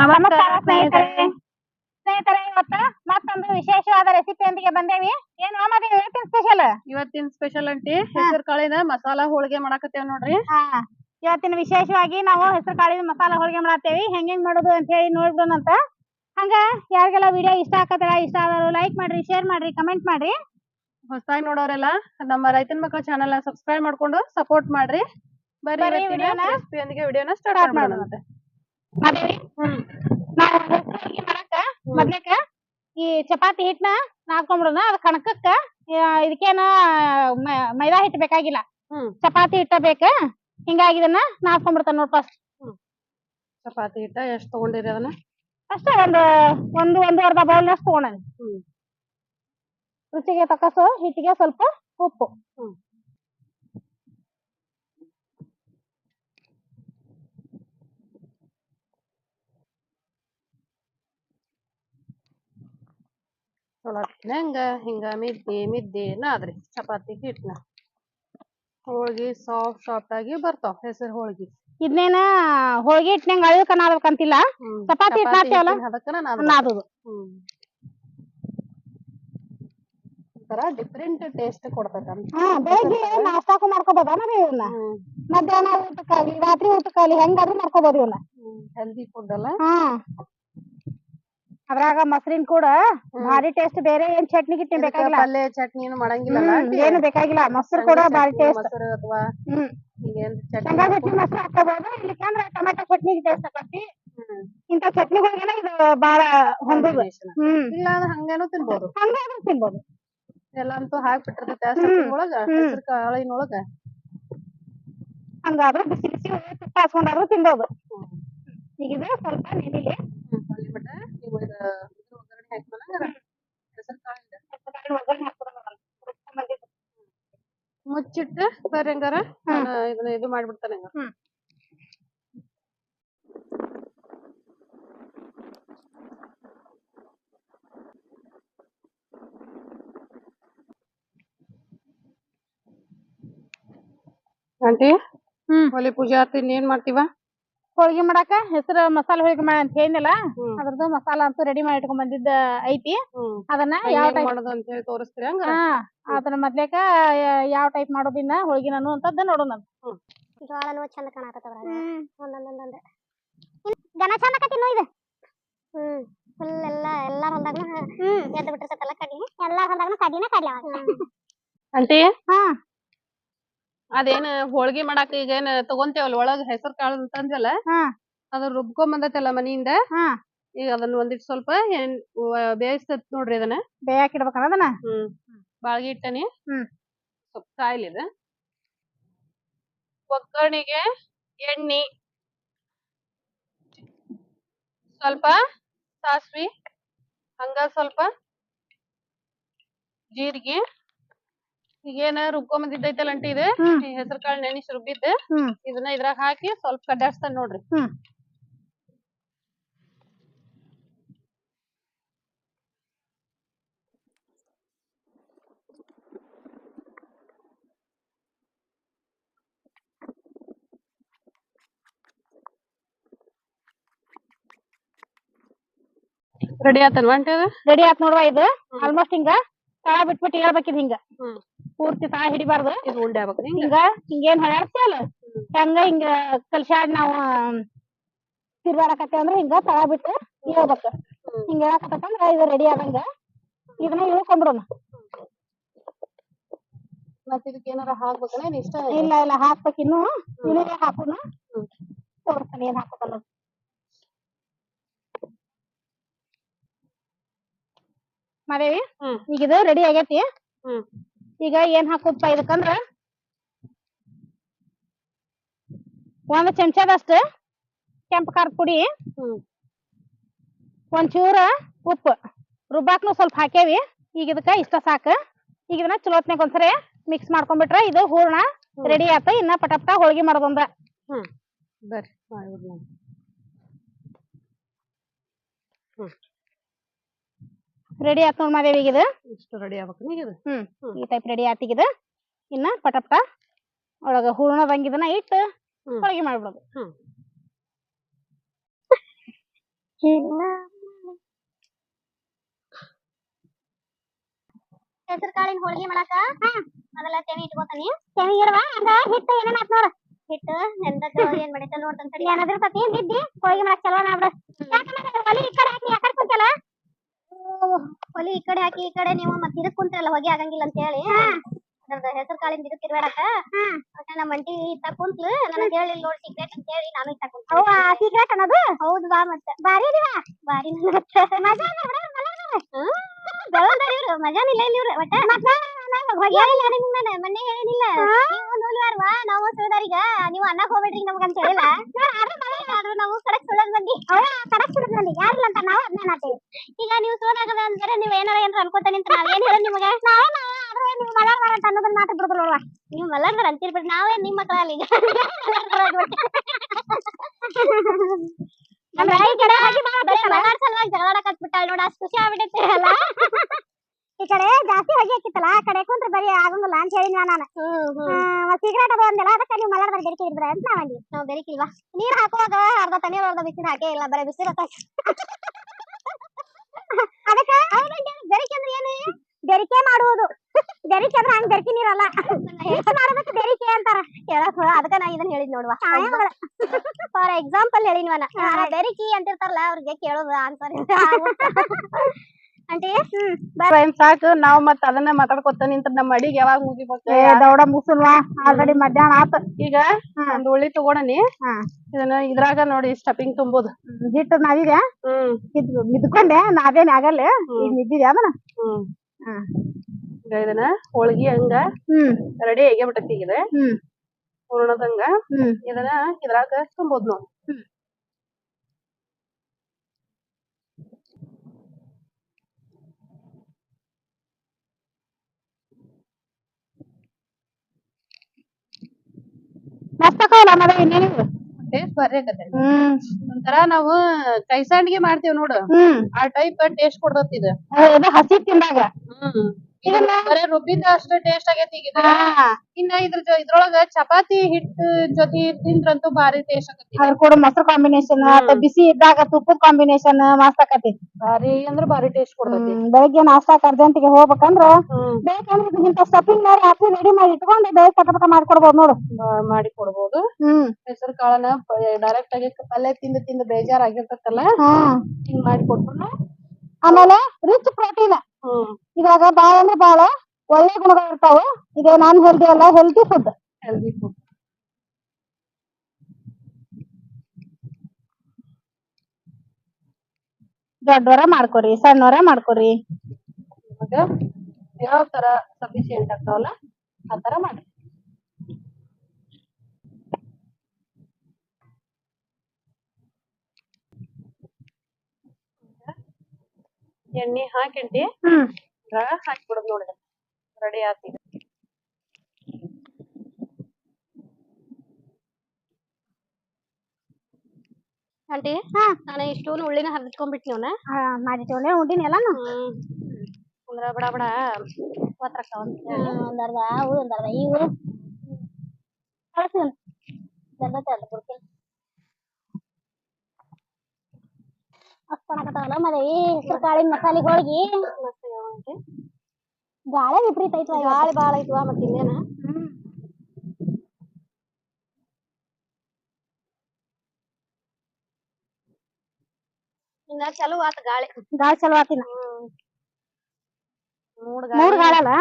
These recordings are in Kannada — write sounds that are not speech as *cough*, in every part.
ನಮಸ್ಕಾರ ಸ್ನೇಹಿತರೆ. ಸ್ನೇಹಿತರೆ. ಇವತ್ತು ಮತ್ತೊಂದು ವಿಶೇಷವಾದ ರೆಸಿಪಿಯೊಂದಿಗೆ ಬಂದೇವಿ. ಏನು ಮಾದಿ ಇವತ್ತಿನ ಸ್ಪೆಷಲ್ ಇವತ್ತಿನ ಸ್ಪೆಷಲ್ ಅಂಟಿ ಹೆಸರು ಕಾಳಿನ ಮಸಾಲಾ ಹೋಳಿಗೆ ಮಾಡಾಕತ್ತೇವ್ ನೋಡ್ರಿ. ಇವತ್ತಿನ ವಿಶೇಷವಾಗಿ ನಾವು ಹೆಸರು ಕಾಳಿನ ಮಸಾಲ ಹೋಳಿಗೆ ಮಾಡತ್ತೇವಿ ಹೆಂಗ್ ಹೆಂಗ್ ಮಾಡೋದು ಅಂತ ಹೇಳಿ ನೋಡ್ಬಿಡೋಣಂತ ಹಂಗ ಯಾರಿಗೆಲ್ಲ ವಿಡಿಯೋ ಇಷ್ಟ ಆಕತ್ತಲ್ಲ ಇಷ್ಟ ಆದವರು ಲೈಕ್ ಮಾಡ್ರಿ ಶೇರ್ ಮಾಡ್ರಿ ಕಮೆಂಟ್ ಮಾಡ್ರಿ. ಹೊಸದಾಗಿ ನೋಡೋರೆಲ್ಲ ನಮ್ಮ ರೈತನ ಮಕ್ಕಳ ಚಾನೆಲ್ ಸಬ್ಸ್ಕ್ರೈಬ್ ಮಾಡ್ಕೊಂಡು ಸಪೋರ್ಟ್ ಮಾಡ್ರಿ. ಬರ್ರಿ ವಿಡಿಯೋನ ಸ್ಟಾರ್ಟ್ ಮಾಡೋಣ. ಹ್ಮ್. ನಾವು ಮಾಡಾಕ ಮೊದ್ಲೇಕ ಈ ಚಪಾತಿ ಹಿಟ್ಟನ ನಾದ್ಕೊಂಡ್ಬಿಡೋಣ ಅದ್ ಕಣಕಕ್ಕ ಇದಕ್ಕೇನ ಮೈದಾ ಹಿಟ್ಟು ಬೇಕಾಗಿಲ್ಲ. ಹ್ಮ್. ಚಪಾತಿ ಹಿಟ್ಟ ಬೇಕ ಹಿಂಗಾಗಿ ಇದನ್ನ ನಾದ್ಕೊಂಡ್ಬಿಡ್ತಾನ ನೋಡ್ ಫಸ್ಟ್ ಚಪಾತಿ ಹಿಟ್ಟ ಎಷ್ಟ್ ತಗೊಂಡಿರಿ ಅದನ್ನ? ಅಷ್ಟೇ ಒಂದು ಒಂದು ಒಂದು ಅರ್ಧ ಬೌಲ್ನಷ್ಟು ತಗೊಂಡ ಹ್ಮ್. ರುಚಿಗೆ ತಕ್ಕಸು ಹಿಟ್ಟಿಗೆ ಸ್ವಲ್ಪ ಉಪ್ಪು. ಚಲೋ ಹೆಂಗ ಹಿಂಗ ಮಿದ್ದಿ ಮಿದ್ದಿ ನಾದ್ರಿ. ಚಪಾತಿ ಹಿಟ್ನ. ಹೋಳ್ಗಿ ಸಾಫ್ಟ್ ಸಾಫ್ಟ್ ಆಗಿ ಬರ್ತಾವ ಹೆಸರು ಹೋಳ್ಗಿ. ಇದನ್ನೇನ ಹೋಳಿಗೆ ಹಿಟ್ಟಿನಂಗ ಅಳಕ ನಾದ್ಬೇಕಂತಿಲ್ಲ? ಚಪಾತಿ ಹಿಟ್ ನಾದ್ತೇವಲ್ಲ? ನಾದುದು. ಒಂಥರ ಡಿಫ್ರೆಂಟ್ ಟೇಸ್ಟ್ ಕೊಡ್ತೈತಂತ ಬೆಳಿಗ್ಗೆ ನಾಷ್ಟಾಕು ಮಾಡ್ಕೋಬೋದ ಇವನ್ನ ಮಧ್ಯಾಹ್ನ ಊಟಕ್ಕಾಗ್ಲಿ ರಾತ್ರಿ ಊಟಕ್ಕಾಗ್ಲಿ ಹೆಂಗಾದ್ರೂ ಮಾಡ್ಕೋಬೋದು ಇವನ್ನ ಹೆಲ್ದಿ ಫುಡ್ ಅಲ್ಲ? ಹಾ ಅದ್ರಾಗ ಮೊಸರಿನ ಕೂಡ ಭಾರಿ ಟೇಸ್ಟ್ ಬೇರೆ ಏನ್ ಚಟ್ನಿ ಗಿಟ್ನಿ ಬೇಕಾಗಿಲ್ಲ. ಪಲ್ಯ ಚಟ್ನಿ ಏನು ಮಾಡಂಗಿಲ್ಲಲ್ಲ ಹ್ಮ್, ಏನು ಬೇಕಾಗಿಲ್ಲ. ಮೊಸರು ಕೂಡ ಭಾರಿ ಟೇಸ್ಟ್ ಮೊಸರು ಅಥವಾ ಹಿಂಗೇನ್ ಶೇಂಗಾ ಚಟ್ನಿ ಮೊಸರು ಹಾಕೋಬಹುದು ಇಲ್ಲಿಕಂದ್ರ ಟೊಮೆಟೊ ಚಟ್ನಿ ಟೇಸ್ಟ್ ಹ್ಮ್. ಇಂತ ಚಟ್ನಿಗಳಿಗೆಲ್ಲ ಇದು ಬಾಳ ಹೊಂದದು. ಇಲ್ಲ ಅಂದ್ರೆ ಹಂಗೇನು ತಿನ್ಬೋದು. ಹಂಗಾದ್ರೂ ತಿನ್ಬೋದು. ಎಲ್ಲ ಅಂತೂ ಹಾಕ್ಬಿಟ್ಟಿರ್ತೈತೆ ಒಳಗ ಹೆಸರು ಕಾಳಿನೊಳಗ. ಹಂಗಾದ್ರೂ ಬಿಸಿ ಬಿಸಿ ತುಪ್ಪ ಹಾಸ್ಕೊಂಡಾದ್ರೂ ತಿನ್ಬೋದು. ಈಗ ಇದು ಸ್ವಲ್ಪ ನೆನಿಲಿ. ಮುಚ್ಚಿಟ್ಟು ಬರ್ರಿ ಹಂಗಾರ ಇದನ್ನ ಇದು ಮಾಡ್ಬಿಡ್ತಾನೆ ಹಂಗಾರ. ಹ್ಮ್. ಆಂಟಿ ಹ್ಮ್. ಹೋಲಿ ಪೂಜೆ ಆತ ಏನ್ ಮಾಡ್ತೀವ? ಹೋಳಿಗೆ ಮಾಡಾಕ ಹೆಸರು ಮಸಾಲ ಹೋಳಿಗೆ ಮಾಡ ಅಂತ ಹೇಳಿದ್ನಲ್ಲ. ಅದ್ರದ್ದು ಮಸಾಲ ಅಂತೂ ರೆಡಿ ಮಾಡಿ ಇಟ್ಕೊಂಡ್ ಬಂದಿದ್ದ ಐತಿ. ಅದನ್ನ ಯಾವ ಟೈಪ್ ಅಂತ ಹೇಳಿ ತೋರಿಸ್ತೀರಿ ಹಾ ಅದನ್ನ ಮೊದ್ಲೇಕ ಯಾವ ಟೈಪ್ ಮಾಡೋದಿನ್ನ ಹೋಳಿಗೆ ಅಂತದ್ ನೋಡೋಣ ಹ್ಮ್. ಜೋಳನು ಚಂದ ಕಾಣಕತ್ತದ್ರಾಗ ಒಂದೊಂದೊಂದೊಂದ್. ಚಂದ ಇದು? ಹ್ಮ್. ಫುಲ್ ಎಲ್ಲ ಎಲ್ಲಾರ ಹೊಲ್ದಾಗ್ನು ಎದ್ದು ಬಿಟ್ಟಿರ್ತೈತಲ್ಲ ಕಡ್ಲಿ ಎಲ್ಲಾರ ಹೊಲ್ದಾಗ್ನು ಕಡ್ಲಿನ ಕಡ್ಲಿ ಅವಾಗ. ಆಂಟಿ ಹಾ. ಅದೇನ್ ಹೋಳ್ಗಿ ಮಾಡಾಕ ಈಗ ಏನ್ ತಗೊಂತೇವಲ್ಲ ಒಳಗ್ ಹೆಸರು ಕಾಳು ಅಂತಂದ್ವಲ್ಲ ಹಾ. ಅದ ರುಬ್ಕೊಂಡ್ ಬಂದೈತಲ್ಲ ಮನಿಯಿಂದ? ಹಾ. ಈಗ ಅದನ್ನ ಒಂದಿಟ್ ಸ್ವಲ್ಪ ಏನ್ ಬೇಯಿಸ್ತತ್ ನೋಡ್ರಿ ಅದನ್ನ. ಬೇಯಾಕ್ ಇಡ್ಬೇಕನ್ನ ಅದನ್ನ ಹ್ಮ್. ಬಾಳ್ಗಿ ಇಟ್ಟನಿ. ಹ್ಮ್. ಸ್ವಲ್ಪ ಇದ ಒಗ್ಗರಣೆಗೆ ಎಣ್ಣಿ. ಸ್ವಲ್ಪ ಸಾಸ್ವಿ. ಹಂಗ ಸ್ವಲ್ಪ ಜೀರಿಗೆ. ಈಗೇನ ರುಬ್ಕೊಂಬಂದಿದ್ದೈತಲ್ಲ ಅಂಟಿ ಇದು. ಹೆಸರು ಕಾಳು ನೆನಿಸಿ ರುಬ್ಬಿದ್ದು ಇದನ್ನ ಇದ್ರಾಗ ಹಾಕಿ ಸ್ವಲ್ಪ ಕಡ್ಡಾಡ್ಸ್ತಾನ ನೋಡ್ರಿ. ರೆಡಿ ಆತನ್ವ ಅಂಟಿ ರೆಡಿ ಆತ್ ನೋಡುವ ಇದು? ಆಲ್ಮೋಸ್ಟ್ ಹಿಂಗ ತಳ ಬಿಟ್ಬಿಟ್ಟು ಹೇಳ್ಬೇಕಿದ್ ಹಿಂಗ. ಹ್ಮ್. ಪೂರ್ತಿ ತಳ ಹಿಡಿಬಾರ್ದು. ಇದು ಉಂಡೆ ಹಿಂಗ? ಹಿಂಗ ಹಿಂಗೇನ್ ಹೊಳ್ಯಾಡ್ತೀವಲ್ಲ ಹಂಗ ಹಿಂಗ ಕಲ್ಸಾಡ್ ನಾವು ತಿರ್ಗಾಡಕತ್ತೇವ ಅಂದ್ರ ಹಿಂಗ ತಳ ಬಿಟ್ಟು ಹೇಳ್ಬೇಕು. ಹಿಂಗ ಹೇಳಕತ್ತಂದ್ರ ಇದು ರೆಡಿ ಆದಂಗ ಇದನ್ನ ಇಳ್ಕೊಂಡ್ಬಿಡೋಣ. ಮತ್ತ್ ಇದಕ್ಕೆ ಏನಾರ ಹಾಕ್ಬೇಕನ? ಏನ್ ಇಷ್ಟ ಇಲ್ಲ? ಇಲ್ಲ ಹಾಕ್ಬೇಕು ಇನ್ನು. ಇಳಿಗೆ ಹಾಕುನ. ತೋರಿಸ್ತಾನೆ ಏನ್ ಹಾಕ್ಬೇಕಲ್ಲ ಮಾದೇವಿ ಈಗ ಇದು ರೆಡಿ ಆಗೈತಿ? ಹ್ಮ್. ಈಗ ಏನ್ ಹಾಕೋಪ್ಪ ಇದಕ್ಕಂದ್ರ? ಒಂದ್ ಚಮಚದಷ್ಟ ಕೆಂಪು ಖಾರದ ಪುಡಿ ಒಂಚೂರ ಒಂದ್ ಚೂರ ಉಪ್ಪು. ರುಬ್ಬಾಕ್ನು ಸ್ವಲ್ಪ ಹಾಕೇವಿ ಈಗ ಇದಕ್ಕ ಇಷ್ಟ ಸಾಕು. ಈಗ ಇದನ್ನ ಚಲೋತ್ನಾಗ ಒಂದ್ಸರಿ ಮಿಕ್ಸ್ ಮಾಡ್ಕೊಂಡ್ಬಿಟ್ರ ಇದು ಹೂರ್ಣ ರೆಡಿ ಆತ. ಇನ್ನ ಪಟಪಟ ಹೋಳಿಗೆ ಮಾಡೋದೊಂದ ಹ್ಮ್. ಬರ್ರಿ ಹ್ಮ್. ರೆಡಿ ಆತ್ ನೋಡ್ ಮಾದೇವಿ ಈಗ ಇದು? ಇಷ್ಟು ರೆಡಿ ಆಗ್ಬೇಕನ ಈಗ ಇದು? ಹ್ಮ್. ಹ್ಮ್. ಈ ಟೈಪ್ ರೆಡಿ ಆತ್ ಈಗ ಇದು. ಇನ್ನ ಪಟ ಪಟ ಒಳಗ ಹೂರ್ಣದಂಗ ಇದನ್ನ ಇಟ್ಟು ಹೋಳಿಗೆ ಮಾಡ್ಬಿಡೋದು. ಹೆಸರು ಕಾಳಿನ ಹೋಳಿಗೆ ಮಾಡಾಕ? ಮೊದಲ ತೆನಿ ಇಟ್ಕೋತಾನಿ ತೆನಿ ಇರುವ. ಹಂಗ ಹಿಟ್ಟು ಏನೇನ್ ಆತ್ ನೋಡ. ಹಿಟ್ಟು ನೆಂದ ಏನ್ ಮಾಡೈತೆ ನೋಡ್ತಾನ ಸತಿ ಏನ್ ಬಿದ್ದಿ ಹೋಳಿಗೆ ಮಾಡಾಕ ಚಲೋ ಮಾಡ್ಬಿಡ ಯಾಕಂದ್ರೆ ಒಲಿ ಈ ಕಡೆ ಹಾಕಿ ಯಾಕಡೆ ಕುಂತಲ್ಲ ಒಲಿ ಈ ಕಡೆ ಹಾಕಿ ಈ ಕಡೆ ನೀವು ಮತ್ತೆ ಇದಕ್ ಕುಂತ್ರಲ್ಲ ಹೊಗೆ ಆಗಂಗಿಲ್ಲ ಅಂತ ಹೇಳಿ. ಅದ್ರದ್ದು ಹೆಸರು ಕಾಳಿನ ಇದಕ್ ಇರ್ಬೇಡಕ ಮತ್ತೆ ನಮ್ಮ ಅಂಟಿ ಇತ್ತ ಕುಂತ್ಲು ನನಗೆ ಹೇಳಿ ನೋಡಿ ಸೀಕ್ರೆಟ್ ಅಂತ ಹೇಳಿ ನಾನು ಇತ್ತ ಕುಂತ ಅವ್ವ ಸೀಕ್ರೆಟ್ ಅನ್ನೋದು? ಹೌದು ಬಾ ಮತ್ತೆ. ಬಾರಿ ಇದೀವ ಬಾರಿ ಮಜಾ ಬೆಳಂದರಿವ್ರು ಇಲ್ಲಿ ಇವ್ರು. ಒಟ್ಟ ಇಲ್ಲ ನಿಮ್ಗ್ ನಾನು ಮೊನ್ನೆ ಹೇಳಿನಿಲ್ಲ ನೀವು ನೂಲ್ವಾರ್ವಾ ನಾವು ಸುಳ್ದಾರಿಗ. ನೀವು ಅನ್ನಕ್ ಹೋಗ್ಬೇಡ್ರಿ ನಮ್ಗ ಅಂತ ಹೇಳಿಲ್ಲ ಆದ್ರೂ ನಾವು ಕಡಕ್ ಸುಳ್ಳದ್ ಬಂದಿ ಕಡಕ್ ಸುಳ್ಳದ್ ಯಾರಿಲ್ಲ ಅಂತ ನಾವು ಅದನ್ನ ನಾಟೇವಿ ಈಗ ನೀವು ಸುಳ್ಳಾಗದ ಅಂದ್ರೆ ನೀವ್ ಏನಾರ ಏನಾರ ಅನ್ಕೋತ ನಿಂತ ನಾವ್ ಏನ್ ಹೇಳೋದ್ ನಿಮಗೆ? ನಾವೇ ಆದ್ರೆ ನೀವು ಮಲಾರ್ದಾರ ಅಂತ ಅನ್ನೋದನ್ನ ಮಾತ್ರ ಬಿಡುದಿಲ್ವಾ ನೀವು ಮಲಾರ್ದಾರ ಅಂತೀರಿ ಬಿಡ್ರಿ ನಾವೇ ನಿಮ್ಮ ಮಕ್ಕಳಲ್ಲಿ ಈಗ ನಮ್ಮ ಈ ಕಡೆ ಹಾಕಿ ಮಲಾರ್ ಸಲುವಾಗಿ ಜಗಳಾಡಕ್ ಬಿಟ್ಟಾಳ ನೋಡ ಅಷ್ಟು ಖುಷಿ ಆಗ್ಬಿಟ್ಟೈತಿ ಅಲ್ಲ. ಈ ಕಡೆ ಜಾಸ್ತಿ ಹೊಗೆ ಹಾಕಿತ್ತಲ್ಲ ಆ ಕಡೆ ಕುಂತ್ರ ಬರೀ ಆಗಂಗಿಲ್ಲ ಅಂತ ಹೇಳಿ ನಾನು. ಸಿಗರೇಟ್ ಅದು ಅಂದೆಲ್ಲ ಅದಕ್ಕೆ ನೀವು ಮಲಾರ್ದಾರ ಬೆರಕೆ ಇದ್ರೆ ಅಂತ ನಾವಂದಿ ನಾವು ಬೆರಿಕಿಲ್ವಾ ನೀರ್ ಹಾಕುವಾಗ ಅರ್ಧ ತಣ್ಣೀರ್ ಅರ್ಧ ಬಿಸಿಲು ಹಾಕೇ ಇಲ್ಲ ಬರೀ ಬಿಸಿಲು ಅದಕ್ಕೆ? ಬೆರಿಕೆ ಅಂದ್ರೆ ಏನು? ಬೆರಿಕೆ ಮಾಡುವುದು. ಬೆರಿಕೆ ಅಂದ್ರೆ ಹಂಗ ಬೆರಿಕೆ ನೀರಲ್ಲ. ಹೆಚ್ಚು ಮಾಡೋದಕ್ಕೆ ಬೆರಿಕೆ ಅಂತಾರ. ಅದಕ್ಕೆ ನಾ ಇದನ್ನ ಹೇಳಿದ್ ನೋಡುವ. ಫಾರ್ ಎಕ್ಸಾಂಪಲ್ ಹೇಳಿನ್ವನ ಬೆರಿಕಿ ಅಂತಿರ್ತಾರಲ್ಲ ಅವ್ರಿಗೆ ಕೇಳೋದು ಆನ್ಸರ್ *laughs* ಟೈಮ್ ಸಾಕು. ನಾವ್ ಮತ್ ಅದನ್ನ ಮಾತಾಡ್ಕೊತ ನಿಂತ ನಮ್ಮ ಅಡಿಗೆ ಯಾವಾಗ ಮುಗಿಬೇಕು? ದೌಡ ಮುಸುಲ್ವಾ ಆಲ್ರೆಡಿ ಮಧ್ಯಾಹ್ನ ಆತ. ಈಗ ಒಂದ್ ಉಳ್ಳಿ ತಗೊಳನಿ. ಇದನ್ನ ಇದ್ರಾಗ ನೋಡಿ ಸ್ಟಫಿಂಗ್ ತುಂಬೋದು. ಹಿಟ್ಟು ಇದ್ ಮಿದ್ಕೊಂಡೆ. ನಾವೇನ್ ಆಗಲ್ಲ. ಈಗ ಅದನ್ನ? ಇದನ್ನ ಹೋಳ್ಗಿ ಹಂಗ ಹ್ಮ್. ರೆಡಿ ಆಗೇ ಬಿಟ್ಟೈತಿ ಈಗ. ಇದು. ಹ್ಮ್. ಹೂರ್ಣದಂಗ. ಹ್ಮ್. ಇದನ್ನ ಇದ್ರಾಗ ತುಂಬೋದು ನಾವು ಮಸ್ತ್ ಅಕ್ಕವಲ್ಲ ಮದ ಇನ್ನೇನಿಲ್ಲ. ಟೇಸ್ಟ್ ಬರ್ರಿ ಆಗತ್ತೆ ಹ್ಮ್. ಒಂಥರ ನಾವು ಕೈ ಮಾಡ್ತೀವಿ ನೋಡು. ಹ್ಮ್. ಆ ಟೈಪ್ ಟೇಸ್ಟ್ ಕೊಡ್ತೈತಿ ಇದು. ಹಸಿ ತಿಂದಾಗ. ಹ್ಮ್. ಬರೇ ರುಬ್ಬಿದ ಅಷ್ಟ ಟೇಸ್ಟ್ ಆಗೇತಿ ಈಗ. ಇನ್ನ ಇದ್ರ ಇದ್ರೊಳಗ ಚಪಾತಿ ಹಿಟ್ಟು ಜೊತೆ ತಿಂದ್ರಂತೂ ಬಾರಿ ಟೇಸ್ಟ್ ಆಗತಿ. ಅದ್ರ ಕೂಡ ಮೊಸರು ಕಾಂಬಿನೇಷನ್ ಬಿಸಿ ಇದ್ದಾಗ ತುಪ್ಪದ ಕಾಂಬಿನೇಷನ್ ಮಾಸ್ತಾಕತಿ ಆಕತಿ ಅಂದ್ರೆ ಅಂದ್ರ ಬಾರಿ ಟೇಸ್ಟ್ ಕೊಡ್ತೈತಿ. ಬೆಳಿಗ್ಗೆ ಬೆಳಗ್ಗೆ ನಾಷ್ಟಾಕ ಅರ್ಜೆಂಟಿಗೆ ಹೋಗ್ಬೇಕಂದ್ರ ಬೇಕಂದ್ರ ಇಂತ ಸ್ಟಫಿಂಗ್ ಮಾಡಿ ಹಾಕಿ ರೆಡಿ ಮಾಡಿ ಇಟ್ಕೊಂಡು ಬೇಗ ಪಟ ಮಾಡ್ಕೊಡ್ಬೋದು ನೋಡು. ಮಾಡಿ ಕೊಡ್ಬೋದು. ಹ್ಮ್. ಹೆಸರು ಕಾಳನ ಡೈರೆಕ್ಟ್ ಆಗಿ ಪಲ್ಯ ತಿಂದು ತಿಂದು ಬೇಜಾರಾಗಿರ್ತೈತಲ್ಲ ಹಿಂಗ್ ಮಾಡಿ ಕೊಟ್ರು ಆಮೇಲೆ ರಿಚ್ ಪ್ರೋಟೀನ್ ಇದ್ರಾಗ ಬಾಳ ಅಂದ್ರೆ ಬಾಳ ಒಳ್ಳೆ ಗುಣಗಳು ಇರ್ತಾವ. ಇದು ನಾನ್ ಹೆಲ್ದಿ ಅಲ್ಲ ಹೆಲ್ದಿ ಫುಡ್ ಹೆಲ್ದಿ ಫುಡ್ ದೊಡ್ಡವರ ಮಾಡ್ಕೊರಿ ಸಣ್ಣವರ ಮಾಡ್ಕೊರಿ. ಇವಾಗ ಯಾವ ತರ ಸಫಿಶಿಯಂಟ್ ಆಗ್ತಾವಲ್ಲ ಆ ತರ ಮಾಡಿ ಎಣ್ಣೆ ಹಾಕಿಂಟಿ ಹ್ಮ್. ಇದ್ರಾಗ ಹಾಕ್ಬಿಡೋದು ನೋಡಿದ ರೆಡಿ ಆತಿ. ಆಂಟಿ ನಾನು ಇಷ್ಟೂನು ಉಳ್ಳಿನ ಹರಿದ್ಕೊಂಡ್ಬಿಟ್ನಿ ಅವನ. ಮಾಡಿಟ್ಕೊಂಡೆ ಉಂಡಿನ ಎಲ್ಲಾನು. ಅಂದ್ರ ಬಡ ಬಡ ಒತ್ತರಕ್ಕ ಒಂದರ್ಧ ಅರ್ಧ ಅವು ಒಂದ್ ಅರ್ಧ. ಇವು ಕಳ್ಸಿ ಜರ್ದತೆ ಅರ್ಧ ಮಸ್ತ್ ಮತ್ತೆ ಈ ಹೆಸರು ಕಾಳಿನ ಮಸಾಲೆ ಹೋಳಿಗೆ. ಗಾಳಿ ವಿಪರೀತ ಐತ್ವ ಗಾಳಿ ಬಾಳ ಐತ್ವ ಮತ್ತ ಇನ್ನೇನ? ಇನ್ನ ಚಲೋ ಆತ ಗಾಳಿ. ಗಾಳಿ ಚಲೋ ಆತಿನ ಮೂಡ್ ಮೂಡ್ ಗಾಳಿ ಅಲ್ಲ?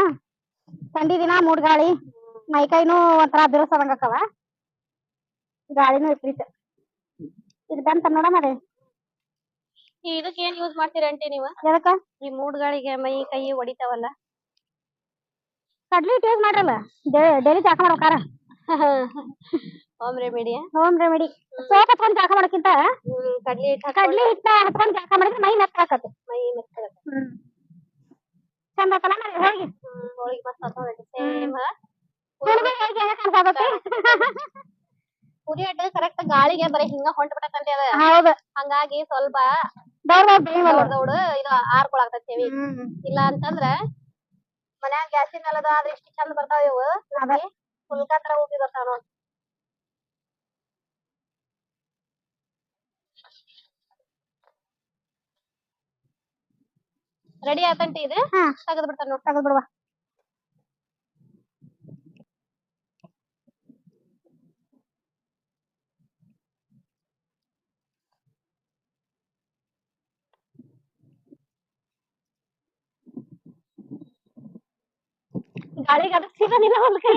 ಥಂಡಿ ದಿನ ಮೂಡ್ ಗಾಳಿ. ಮೈಕೈನು ಒಂಥರ ಬಿರುಸದಂಗ ಗಾಳಿನೂ ವಿಪರೀತ. ಇದು ಬಂತ ನೋಡ ಮರೆ. ಇದಕ್ಕೆ ಏನ್ ಯೂಸ್ ಮಾಡ್ತೀರ ಆಂಟಿ ನೀವು? ಎದಕ್ಕ ಈ ಮೂಡ್ ಗಾಳಿಗೆ ಮೈ ಕೈ ಹೊಡಿತಾವಲ್ಲ. ಕಡ್ಲಿ ಹಿಟ್ಟು ಯೂಸ್ ಮಾಡ್ರಲ್ಲ? ಡೈಲಿ ಚಾಕ ಮಾಡ್ಬೇಕಾರ home remedy home remedy soap ಹತ್ಕೊಂಡ್ ಜಾಕ ಮಾಡೋಕ್ಕಿಂತ ಕಡ್ಲಿ ಹಿಟ್ಟು ಕಡ್ಲಿ ಹಿಟ್ಟ ಹತ್ಕೊಂಡ್ ಜಾಕ ಮಾಡಿದ್ರೆ ಮೈ ಮೆತ್ತ ಆಕತಿ ಮೈ ಮೆತ್ತ ಹ್ಮ್. ಚಂದ ಆತಲ್ಲ ಹೋಗಿ ಹೋಗಿ ಹೋಳಿಗೆ ಮಸ್ತ್ ಆತ ಸೇಮ್ ಹೋಳಿಗೆ ಹೇಗೆ ಕಾಣ್ಸಾಕತ್ತಿ? ಪುರಿ ಅಡ್ಡ ಕರೆಕ್ಟ್ ಗಾಳಿಗೆ ಬರೀ ಹಿಂಗ ಹೊಂಟ್ ಬಿಟ್ಟಂತೆ ಅದ. ಹೌದು. ಹಂಗಾಗಿ ಸ್ವಲ್ಪ ದೌಡ್ ಇದು ಆರ್ಕೊಳಾಗ್ತೈತಿ ಹೆವಿ. ಇಲ್ಲ ಅಂತಂದ್ರ ಮನ್ಯಾಗ ಗ್ಯಾಸಿನ ಮೇಲದ ಆದ್ರೆ ಇಷ್ಟ ಚಂದ ಬರ್ತಾವ ಇವು. ಹುಲ್ಕತ್ರ ಹೋಗಿ ಬರ್ತಾವ ನೋಡಿ. ರೆಡಿ ಆತಂಟಿ ಇದು? ತೆಗೆದ್ ಬಿಡ್ತಾರ ನೋಡಿ. ತೆಗೆದ್ ಬಿಡ್ವಾ. गाड़ी का सीधा नीला बोल के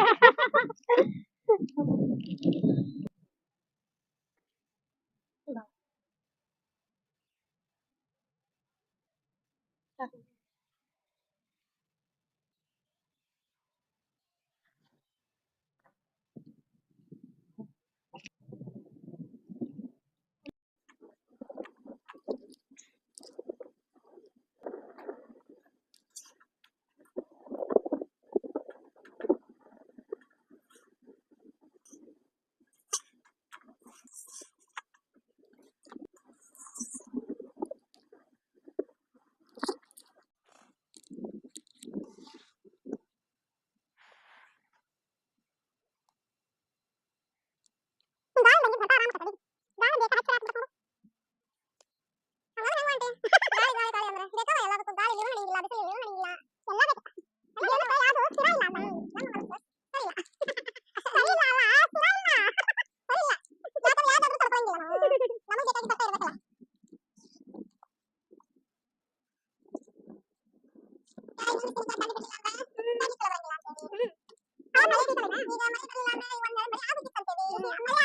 ini namanya penilaian dari Wanda Bersama kita jadi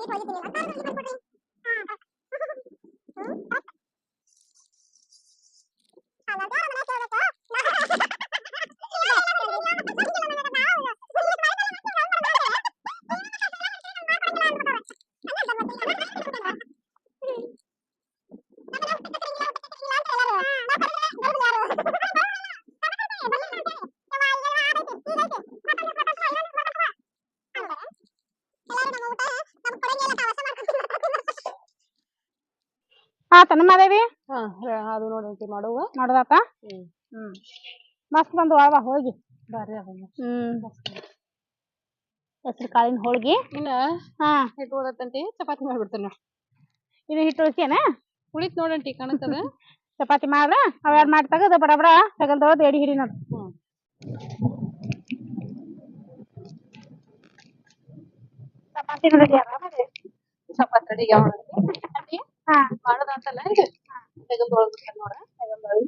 ಅದು ಸಿಗೋದಿಲ್ಲ ಒಂದ್ ಕೈ ಆತನ ಮಾದೇವಿ? ಹಾ ಅದು ನೋಡಿ ನೋಡಂಟಿ ಮಾಡುವ. ನೋಡದಾತ ಹ್ಮ್. ಮಸ್ತ್ ಬಂದು ಒಳಗ ಹೋಗಿ ಬಾರಿ ಅದನ್ನ ಹ್ಮ್. ಹೆಸರು ಕಾಳಿನ ಹೋಳ್ಗಿ. ಇನ್ನ ಹಾ. ಹಿಟ್ಟು ಓದತ್ತಂಟಿ ಚಪಾತಿ ಮಾಡ್ಬಿಡ್ತೇನೆ ನೋಡ್. ಇದು ಹಿಟ್ಟು ಉಳಿಸೇನ ಉಳಿತ್ ನೋಡಂಟಿ ಕಾಣತ್ತದ. *laughs* ಚಪಾತಿ ಮಾಡ್ರ ಅವೆರಡ್ ಮಾಡಿ ತಗದು ಬಡ ಬಡ ಎಡಿ ಹಿಡಿ ನೋಡು. ಚಪಾತಿ ರೆಡಿ ಚಪಾತಿ ರೆಡಿ ಮಾಡೋದಂತಲ್ಲ ಈಗ? ತೆಗೆದು ಒಳಗ್ಬಿಡ್ತೇನೆ ನೋಡ ತೆಗೆದು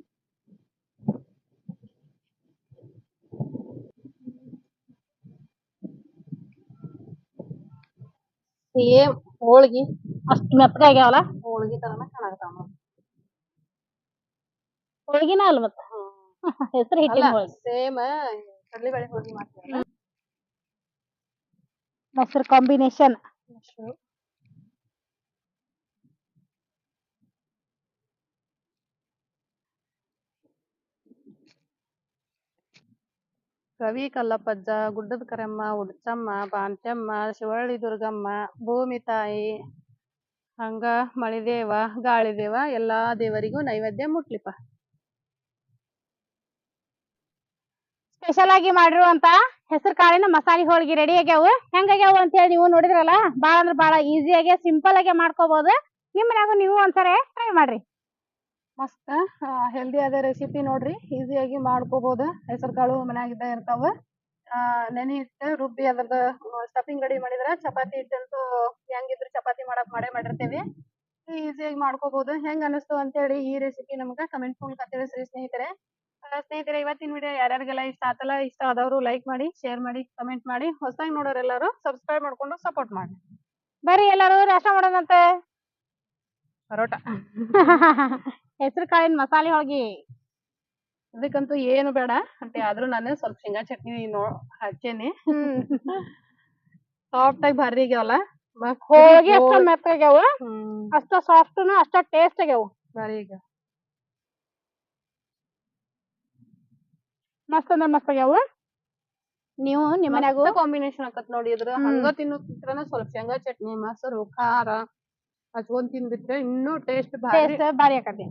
ಸೇಮ್ ಹೋಳ್ಗಿ. ಅಷ್ಟ್ ಮೆತ್ತಗೆ ಆಗ್ಯಾವಲ್ಲ? ಹೋಳ್ಗಿ ತರನ ಕಾಣಕತ್ತಾವ ಹೋಳ್ಗಿನ ಅಲ್ಲ ಮತ್ತ? ಹೆಸರು ಹಿಟ್ಟಿನ ಹೋಳಿಗೆ. ಸೇಮ್ ಕಡ್ಲಿಬೇಳೆ ಹೋಳ್ಗಿ ಮಾಡ್ತೀವಲ್ಲ? ಮೊಸರು ಕಾಂಬಿನೇಷನ್. ಅಷ್ಟು ರವಿ ಕಲ್ಲಪ್ಪಜ್ಜ ಗುಡ್ಡದ ಕರಮ್ಮ ಉಡ್ಚಮ್ಮ, ಪಾಂಚಮ್ಮ ಶಿವಳ್ಳಿ ದುರ್ಗಮ್ಮ ಭೂಮಿ ತಾಯಿ, ಹಂಗ, ಮಳಿದೇವ, ಗಾಳಿದೇವ, ಎಲ್ಲಾ ದೇವರಿಗೂ ನೈವೇದ್ಯ ಮುಟ್ಲಿಪ್ಪ. ಸ್ಪೆಷಲ್ ಆಗಿ ಮಾಡಿರುವಂತ ಹೆಸರು ಕಾಳಿನ ಮಸಾಲೆ ಹೋಳಿಗೆ ರೆಡಿ ಆಗ್ಯಾವು. ಹೆಂಗಾಗ್ಯಾವ ಅಂತ ಹೇಳಿ ನೀವು ನೋಡಿದ್ರಲ್ಲ, ಬಾಳ ಅಂದ್ರ ಬಾಳ ಈಸಿಯಾಗಿ ಸಿಂಪಲ್ ಆಗಿ ಮಾಡ್ಕೋಬಹುದು ನಿಮ್ ಮನ್ಯಾಗ ನೀವು ಒಂದ್ಸರಿ ಟ್ರೈ ಮಾಡ್ರಿ. ಮಸ್ತ್. ಹೆಲ್ದಿ ಆದ ರೆಸಿಪಿ ನೋಡ್ರಿ ಈಸಿಯಾಗಿ ಮಾಡ್ಕೋಬಹುದು ಹೆಸರು ಕಾಳು ಮನ್ಯಾಗಿದ್ದ ಇರ್ತಾವ. ನೆನೆ ಇಟ್ಟು ರುಬ್ಬಿ ಅದ್ರದ ಸ್ಟಫಿಂಗ್ ರೆಡಿ ಮಾಡಿದ್ರ ಚಪಾತಿ ಹಿಟ್ಟಂತೂ ಹೆಂಗಿದ್ರು ಚಪಾತಿ ಮಾಡಕ್ ಮಾಡೇ ಮಾಡಿರ್ತೇವಿ. ಈಸಿಯಾಗಿ ಮಾಡ್ಕೋಬಹುದು ಹೆಂಗ್ ಅನಿಸ್ತು ಅಂತೇಳಿ ಈ ರೆಸಿಪಿ ನಮ್ಗೆ ಕಮೆಂಟ್ ಮೂಲಕ ತಿಳಿಸ್ರಿ ಸ್ನೇಹಿತರೆ. ಸ್ನೇಹಿತರೆ ಇವತ್ತಿನ ವಿಡಿಯೋ ಯಾರ್ಯಾರಿಗೆಲ್ಲ ಇಷ್ಟ ಆತಲ್ಲ ಇಷ್ಟ ಆದವರು ಲೈಕ್ ಮಾಡಿ ಶೇರ್ ಮಾಡಿ ಕಮೆಂಟ್ ಮಾಡಿ ಹೊಸದಾಗಿ ನೋಡೋರೆಲ್ಲರೂ ಸಬ್ಸ್ಕ್ರೈಬ್ ಮಾಡ್ಕೊಂಡು ಸಪೋರ್ಟ್ ಮಾಡಿ. ಬರ್ರಿ ಎಲ್ಲಾರು ರಾಷ್ಟ್ರ ಮಾಡೋಣಂತೆ. ಪರೋಟ. *laughs* ಹೆಸರು ಕಾಳಿನ ಮಸಾಲೆ ಹೋಳ್ಗಿ. ಅದಕ್ಕಂತೂ ಏನು ಬೇಡ. ಅಂತ ಆದ್ರೂ ನಾನು ಸ್ವಲ್ಪ ಶೇಂಗಾ ಚಟ್ನಿ ನೋ ಹಚ್ಚೇನಿ ಸಾಫ್ಟ್ ಆಗಿ ಭಾರಿ ಆಗ್ಯಾವಲ್ಲ? ಹೋಳ್ಗಿ ಅಷ್ಟ ಮೆತ್ತಗ್ಯಾವ ಅಷ್ಟ ಸಾಫ್ಟ್ನು ಅಷ್ಟ ಟೇಸ್ಟ್ ಆಗ್ಯಾವ. ಭಾರಿ ಈಗ. ಮಸ್ತ್ ಅಂದ್ರ ಮಸ್ತ್ ಆಗ್ಯಾವ? ನೀವು ನಿಮ್ಮ ಕಾಂಬಿನೇಷನ್ ಆಕತ್ ನೋಡಿ ಇದ್ರ. ಹಂಗ ತಿನ್ನೋಕಿಂತ್ರನ ಸ್ವಲ್ಪ ಶೇಂಗಾ ಚಟ್ನಿ ಮೊಸರು ಖಾರ. ಹಚ್ಕೊಂಡ್ ತಿಂದಿಟ್ರೆ ಇನ್ನೂ ಟೇಸ್ಟ್ ಭಾರಿ ಟೇಸ್ಟ್ ಭಾರಿ ಆಕತಿ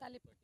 ತಾಲಿಪಟ್ಟಿ